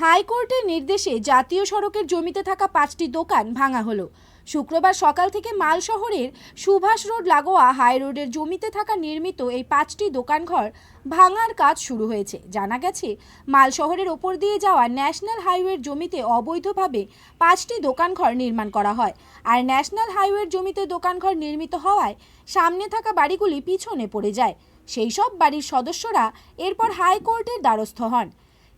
হাইকোর্টের নির্দেশে জাতীয় সড়কের জমিতে থাকা পাঁচটি দোকান ভাঙা হলো। শুক্রবার সকাল থেকে মাল শহরের সুভাষ রোড লাগোয়া হাই রোডের জমিতে থাকা নির্মিত এই পাঁচটি দোকানঘর ভাঙার কাজ শুরু হয়েছে। জানা গেছে, মাল শহরের ওপর দিয়ে যাওয়া ন্যাশনাল হাইওয়ের জমিতে অবৈধভাবে পাঁচটি দোকানঘর নির্মাণ করা হয়। আর ন্যাশনাল হাইওয়ের জমিতে দোকানঘর নির্মিত হওয়ায় সামনে থাকা বাড়িগুলি পিছনে পড়ে যায়। সেই সব বাড়ির সদস্যরা এরপর হাইকোর্টের দ্বারস্থ হন।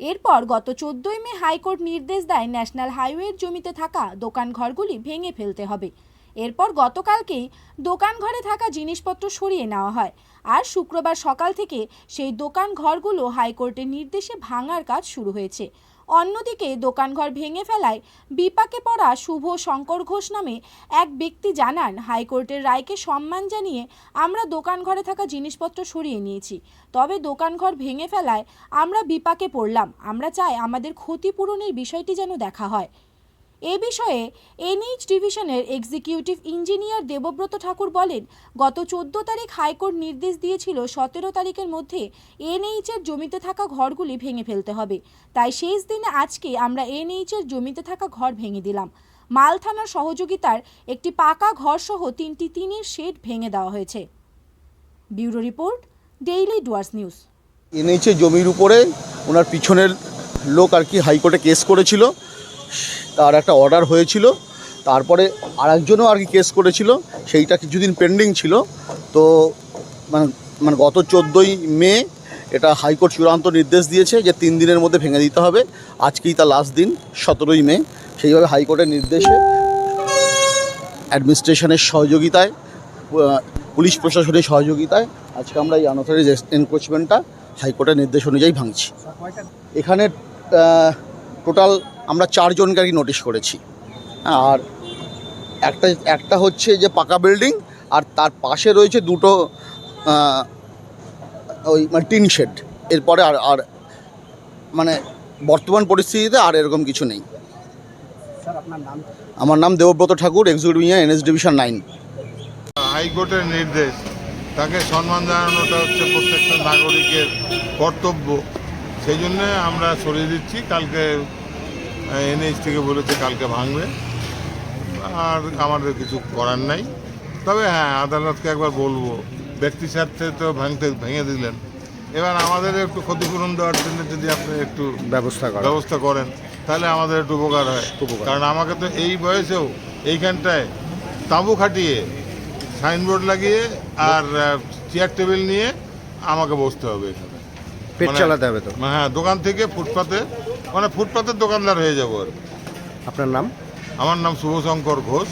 এরপর গত চোদ্দই মে হাইকোর্ট নির্দেশ দেয় ন্যাশনাল হাইওয়ের জমিতে থাকা দোকান ঘরগুলি ভেঙে ফেলতে হবে। এরপর গতকালকেই দোকান ঘরে থাকা জিনিসপত্র সরিয়ে নেওয়া হয়। আর শুক্রবার সকাল থেকে সেই দোকান ঘরগুলো হাইকোর্টের নির্দেশে ভাঙার কাজ শুরু হয়েছে। অন্যদিকে দোকানঘর ভেঙে ফেলায় বিপাকে পড়া শুভ শঙ্কর ঘোষ নামে এক ব্যক্তি জানান, হাইকোর্টের রায়কে সম্মান জানিয়ে আমরা দোকান ঘরে থাকা জিনিসপত্র সরিয়ে নিয়েছি। তবে দোকানঘর ভেঙে ফেলায় আমরা বিপাকে পড়লাম। আমরা চাই আমাদের ক্ষতিপূরণের বিষয়টি যেন দেখা হয়। এ বিষয়ে এনএইচ ডিভিশনের এক্সিকিউটিভ ইঞ্জিনিয়ার দেবব্রত ঠাকুর বলেন, গত চোদ্দ তারিখ হাইকোর্ট নির্দেশ দিয়েছিল সতেরো তারিখের মধ্যে এনএইচের জমিতে থাকা ঘরগুলি ভেঙে ফেলতে হবে। তাই শেষ দিনে আজকে আমরা এনএইচের জমিতে থাকা ঘর ভেঙে দিলাম। মাল থানার সহযোগিতার একটি পাকা ঘরসহ তিনটি টিনের শেড ভেঙে দেওয়া হয়েছে। Bureau report, daily Dooars news. এনেছে জমির উপরে ওনার পিছনের লোক আর কি হাইকোর্টে কেস করেছিল। তার একটা অর্ডার হয়েছিল, তারপরে আরেকজনও আর কি কেস করেছিল, সেইটা কিছুদিন পেন্ডিং ছিল। তো মানে মানে গত চোদ্দোই মে এটা হাইকোর্ট চূড়ান্ত নির্দেশ দিয়েছে যে তিন দিনের মধ্যে ভেঙে দিতে হবে। আজকেই তার লাস্ট দিন, সতেরোই মে। সেইভাবে হাইকোর্টের নির্দেশে অ্যাডমিনিস্ট্রেশনের সহযোগিতায় পুলিশ প্রশাসনের সহযোগিতায় আজকে আমরা এই আনথরাইজ এনক্রোচমেন্টটা হাইকোর্টের নির্দেশ অনুযায়ী ভাঙছি। এখানে টোটাল আমরা চারজনকে আর কি নোটিশ করেছি। হ্যাঁ, আর একটা একটা হচ্ছে যে পাকা বিল্ডিং আর তার পাশে রয়েছে দুটো ওই মানে টিন শেড এরপরে আর আর মানে বর্তমান পরিস্থিতিতে আর এরকম কিছু নেই। আমার নাম Debabrata Thakur executive engineer NS division nine হাইকোর্টের নির্দেশ তাকে সম্মান জানানোটা হচ্ছে প্রত্যেকটা নাগরিকের কর্তব্য। সেই জন্যে আমরা সরিয়ে দিচ্ছি কালকে এনএইচ থেকে বলেছে কালকে ভাঙবে। আর আমাদের কিছু করার নাই। তবে হ্যাঁ আদালতকে একবার বলব ব্যক্তি স্বার্থে তো ভাঙতে ভেঙে দিলেন। এবার আমাদের একটু ক্ষতিপূরণ দেওয়ার জন্য যদি আপনি একটু ব্যবস্থা করা ব্যবস্থা করেন তাহলে আমাদের একটু উপকার হয়। কারণ আমাকে তো এই বয়সেও এইখানটায় তাঁবু খাটিয়ে সাইনবোর্ড লাগিয়ে আর চেয়ার টেবিল নিয়ে আমাকে বসতে হবে এখানে। পেট মানে- চালাতে হবে তো? হ্যাঁ দোকান থেকে ফুটপাতে মানে ফুটপাতের দোকানদার হয়ে যাব আর কি। আপনার নাম আমার নাম শুভশঙ্কর ঘোষ